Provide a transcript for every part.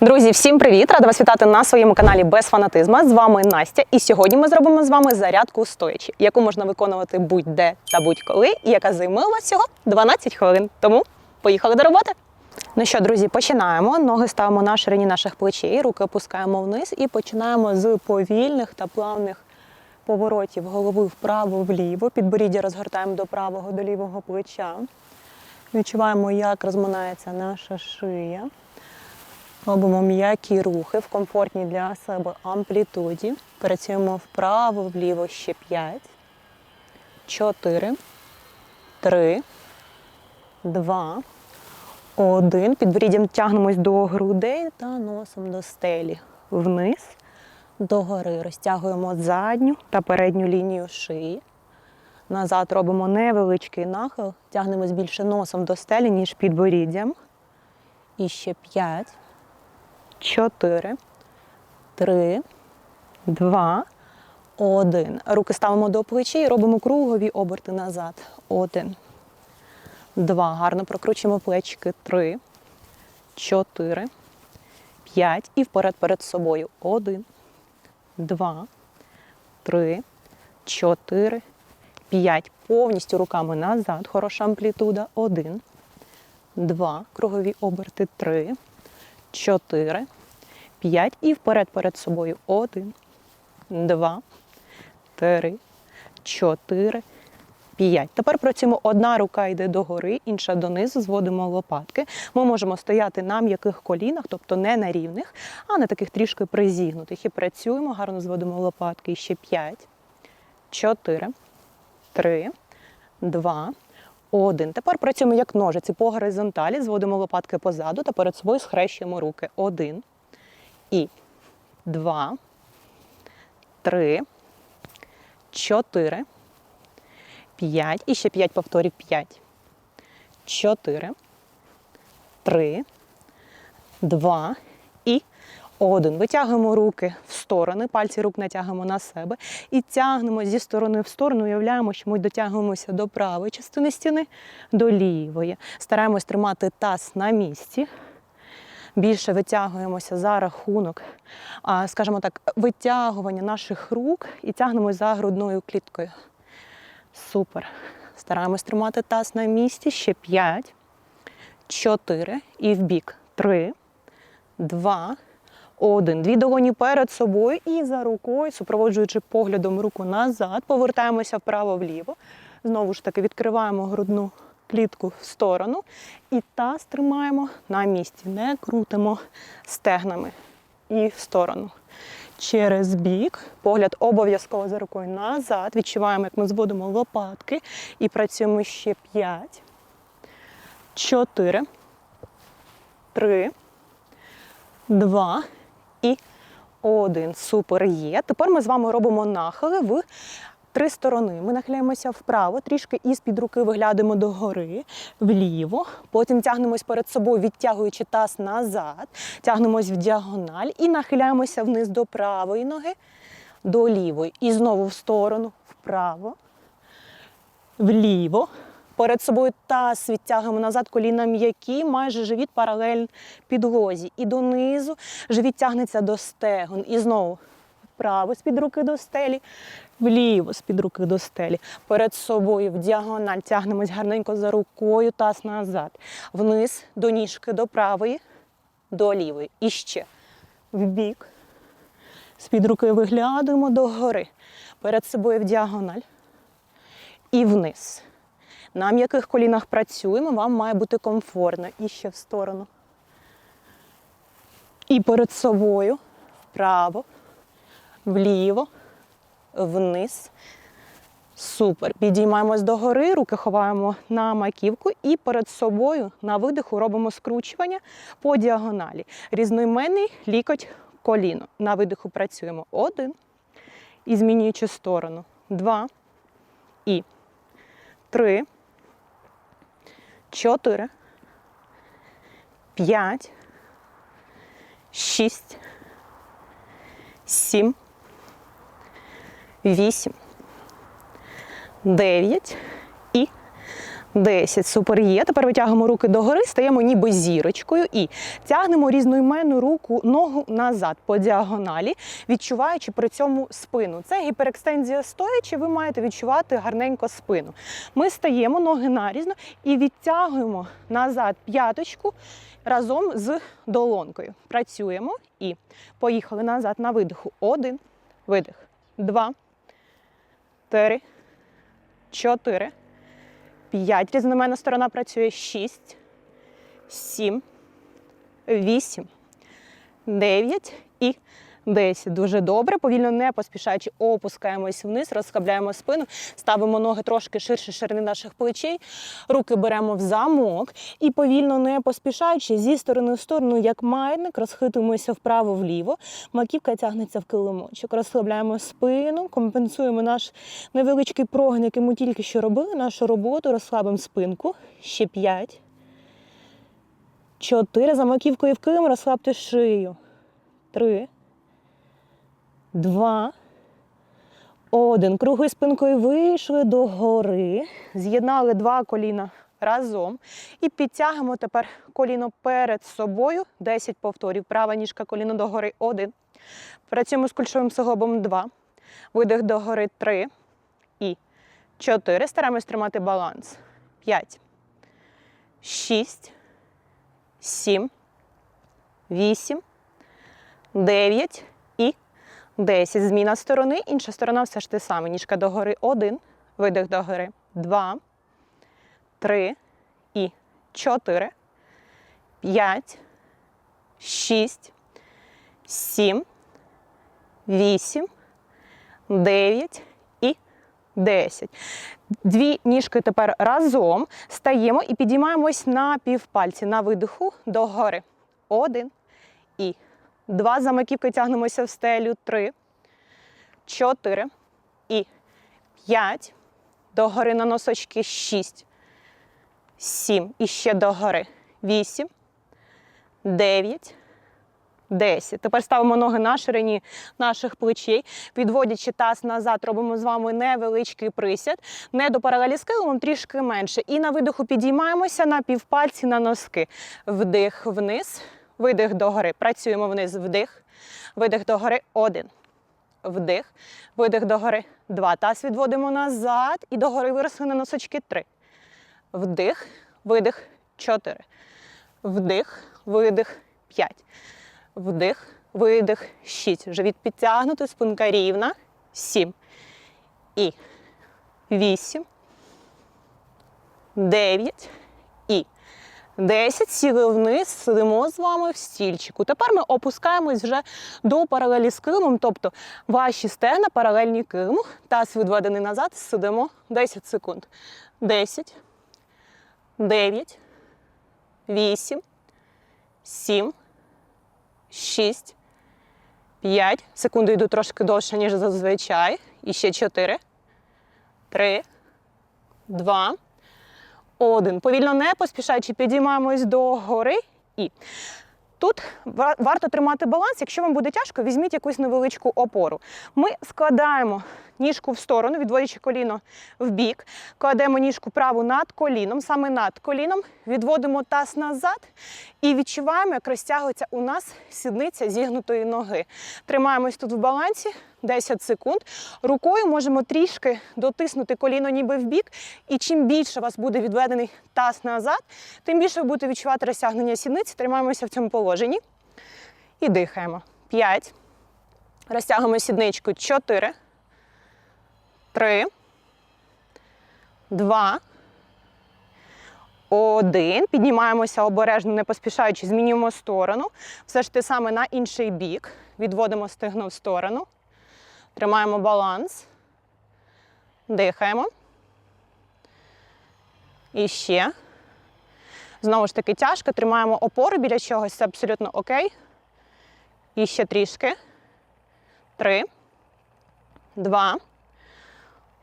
Друзі, всім привіт! Рада вас вітати на своєму каналі без фанатизма. З вами Настя. І сьогодні ми зробимо з вами зарядку стоячи, яку можна виконувати будь-де та будь-коли, і яка займе у вас всього 12 хвилин. Тому поїхали до роботи. Ну що, друзі, починаємо. Ноги ставимо на ширині наших плечей, руки опускаємо вниз і починаємо з повільних та плавних поворотів голови вправо-вліво. Підборіддя розгортаємо до правого, до лівого плеча. Відчуваємо, як розминається наша шия. Робимо м'які рухи в комфортній для себе амплітуді. Працюємо вправо, вліво ще 5, 4, 3, 2, 1. Підборіддям тягнемось до грудей та носом до стелі. Вниз, догори. Розтягуємо задню та передню лінію шиї. Назад робимо невеличкий нахил, тягнемось більше носом до стелі, ніж підборіддям. І ще 5. Чотири, три, два, один. Руки ставимо до плечі робимо кругові оберти назад. Один, два. Гарно прокручуємо плечики. Три, чотири, п'ять. І вперед перед собою. Один, два, три, чотири, п'ять. Повністю руками назад. Хороша амплітуда. Один, два. Кругові оберти. Три. 4, 5 і вперед перед собою. 1, 2, 3, 4, 5. Тепер працюємо одна рука йде догори, інша донизу, зводимо лопатки. Ми можемо стояти на м'яких колінах, тобто не на рівних, а на таких трішки призігнутих. І працюємо, гарно зводимо лопатки. Ще 5, 4, 3, 2, один. Тепер працюємо як ножиці по горизонталі, зводимо лопатки позаду та перед собою схрещуємо руки. Один. І два, три, чотири, п'ять. І ще п'ять повторів. П'ять. Чотири, три, два і один. Витягуємо руки в сторони, пальці рук натягуємо на себе і тягнемо зі сторони в сторону. Уявляємо, що ми дотягуємося до правої частини стіни, до лівої. Стараємось тримати таз на місці. Більше витягуємося за рахунок, скажімо так, витягування наших рук і тягнемось за грудною кліткою. Супер. Стараємось тримати таз на місці. Ще 5, 4 і в бік. 3, 2, один. Дві долоні перед собою і за рукою, супроводжуючи поглядом руку назад, повертаємося вправо-вліво. Знову ж таки, відкриваємо грудну клітку в сторону і таз тримаємо на місці. Не крутимо стегнами і в сторону. Через бік. Погляд обов'язково за рукою назад. Відчуваємо, як ми зводимо лопатки і працюємо ще 5, 4, 3, 2 і один. Супер є. Тепер ми з вами робимо нахили в три сторони. Ми нахиляємося вправо, трішки із-під руки виглядаємо догори, вліво. Потім тягнемось перед собою, відтягуючи таз назад, тягнемось в діагональ і нахиляємося вниз до правої ноги, до лівої. І знову в сторону, вправо, вліво. Перед собою таз відтягуємо назад, коліна м'які, майже живіт паралель підлозі. І донизу живіт тягнеться до стегон. І знову вправо з-під руки до стелі, вліво з-під руки до стелі. Перед собою в діагональ тягнемось гарненько за рукою, таз назад. Вниз до ніжки до правої, до лівої. І ще в бік. З-під руки виглядаємо догори. Перед собою в діагональ. І вниз. На м'яких колінах працюємо, вам має бути комфортно. І ще в сторону. І перед собою вправо, вліво, вниз. Супер. Підіймаємось догори, руки ховаємо на маківку і перед собою на видиху робимо скручування по діагоналі. Різноіменний лікоть коліно. На видиху працюємо один. І змінюючи сторону. Два. І три. Чотири. П'ять. Шість. Сім. Вісім. Дев'ять. І 10. Супер є. Тепер витягуємо руки догори, стаємо ніби зірочкою і тягнемо різноіменну руку, ногу назад по діагоналі, відчуваючи при цьому спину. Це гіперекстензія стоячи, ви маєте відчувати гарненько спину. Ми стаємо ноги нарізно і відтягуємо назад п'яточку разом з долонкою. Працюємо і поїхали назад на видиху. Один, видих, два, три, чотири. 5. Різномена сторона працює. 6, 7, 8, 9 і 10. Дуже добре. Повільно не поспішаючи, опускаємось вниз, розслабляємо спину, ставимо ноги трошки ширше ширини наших плечей, руки беремо в замок і повільно не поспішаючи зі сторони в сторону, як маятник, розхитуємося вправо-вліво. Маківка тягнеться в килимочок. Розслабляємо спину, компенсуємо наш невеличкий прогин, який ми тільки що робили, нашу роботу, розслабимо спинку. Ще 5. 4. За маківкою в килим, розслабте шию. 3. Два. Один. Кругою спинкою вийшли до гори. З'єднали два коліна разом. І підтягуємо тепер коліно перед собою. 10 повторів. Права ніжка коліно догори. Один. Працюємо з кульшовим суглобом. Два. Видих догори. Три. І чотири. Стараємось тримати баланс. П'ять. Шість. Сім. Вісім. Дев'ять. І 10. Зміна сторони. Інша сторона все ж те саме. Ніжка догори. Один. Видих догори. Два. Три. І чотири. П'ять. Шість. Сім. Вісім. Дев'ять. І 10. Дві ніжки тепер разом стаємо і підіймаємось на півпальці на видиху догори. Один. І Два за маківкою тягнемося в стелю. Три, чотири і п'ять. Догори на носочки. Шість, сім. І ще догори. Вісім, дев'ять, десять. Тепер ставимо ноги на ширині наших плечей, підводячи таз назад, робимо з вами невеличкий присяд. Не до паралелі з трішки менше. І на видиху підіймаємося на півпальці на носки. Вдих вниз. Видих догори. Працюємо вниз. Вдих. Видих догори. Один. Вдих. Видих догори. Два. Таз відводимо назад. І догори виросли на носочки. Три. Вдих. Видих. Чотири. Вдих. Видих. П'ять. Вдих. Видих. Шість. Живіт підтягнути. Спинка рівна. Сім. І вісім. Дев'ять. І 10, сіли вниз, сидимо з вами в стільчику. Тепер ми опускаємось вже до паралелі з килимом, тобто ваші стегна паралельні килиму, таз відведений назад, сидимо. 10 секунд. 10, 9, 8, 7, 6, 5. Секунди йдуть трошки довше, ніж зазвичай. І ще 4, 3, 2, один. Повільно не поспішаючи, підіймаємось до гори і. Тут варто тримати баланс. Якщо вам буде тяжко, візьміть якусь невеличку опору. Ми складаємо ніжку в сторону, відводячи коліно в бік, кладемо ніжку праву над коліном, саме над коліном, відводимо таз назад і відчуваємо, як розтягується у нас сідниця зігнутої ноги. Тримаємось тут в балансі 10 секунд. Рукою можемо трішки дотиснути коліно ніби в бік. І чим більше у вас буде відведений таз назад, тим більше ви будете відчувати розтягнення сідниці. Тримаємося в цьому положенні. І дихаємо. 5. Розтягуємо сідничку. 4. 3. 2. Один. Піднімаємося обережно, не поспішаючи, змінюємо сторону. Все ж те саме на інший бік. Відводимо стегно в сторону. Тримаємо баланс. Дихаємо. І ще. Знову ж таки тяжко. Тримаємо опору біля чогось. Це абсолютно окей. І ще трішки. Три. Два.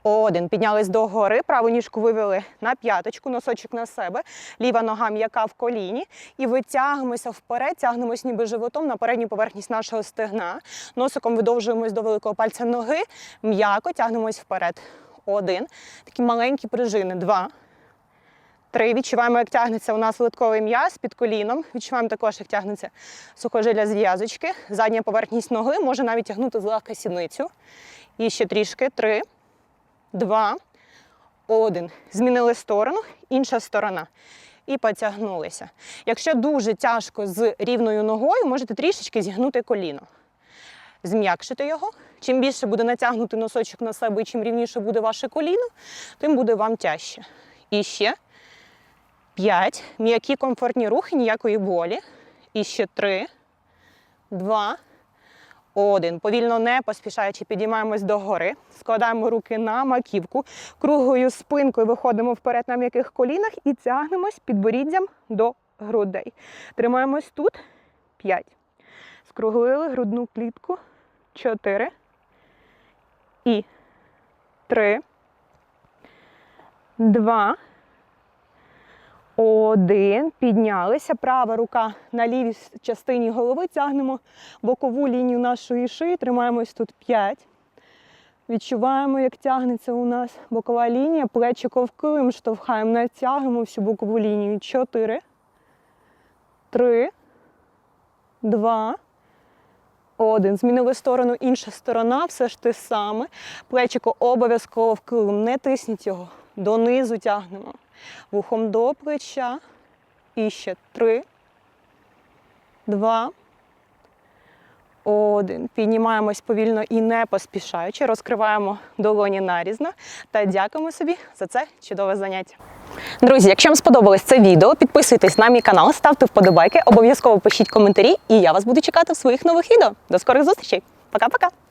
Один. Піднялись до гори, праву ніжку вивели на п'яточку, носочок на себе, ліва нога м'яка в коліні. І витягуємося вперед, тягнемось ніби животом на передню поверхність нашого стегна. Носиком видовжуємось до великого пальця ноги, м'яко тягнемось вперед. Один. Такі маленькі пружини. Два. Три. Відчуваємо, як тягнеться у нас литковий м'яз під коліном. Відчуваємо також, як тягнеться сухожилля зв'язочки. Задня поверхність ноги може навіть тягнути злегка сідницю. І ще трішки. Три, два, один. Змінили сторону, інша сторона. І потягнулися. Якщо дуже тяжко з рівною ногою, можете трішечки зігнути коліно. Зм'якшити його. Чим більше буде натягнути носочок на себе і чим рівніше буде ваше коліно, тим буде вам тяжче. І ще п'ять. М'які комфортні рухи, ніякої болі. І ще три, два, один. Повільно не поспішаючи, підіймаємось догори, складаємо руки на маківку, круглою спинкою виходимо вперед на м'яких колінах і тягнемось підборіддям до грудей. Тримаємось тут. П'ять. Скруглили грудну клітку. Чотири. І три. Два. Один. Піднялися. Права рука на лівій частині голови. Тягнемо бокову лінію нашої шиї. Тримаємось тут 5. Відчуваємо, як тягнеться у нас бокова лінія. Плечі ковкилим штовхаємо, натягуємо всю бокову лінію. 4. 3. 2. Один. Змінили сторону, інша сторона, все ж те саме. Плечико обов'язково вкилим, не тисніть його. Донизу тягнемо. Вухом до плеча. І ще три, два, один. Піднімаємось повільно і не поспішаючи. Розкриваємо долоні нарізно та дякуємо собі за це чудове заняття. Друзі, якщо вам сподобалось це відео, підписуйтесь на мій канал, ставте вподобайки, обов'язково пишіть коментарі, і я вас буду чекати в своїх нових відео. До скорих зустрічей. Пока-пока!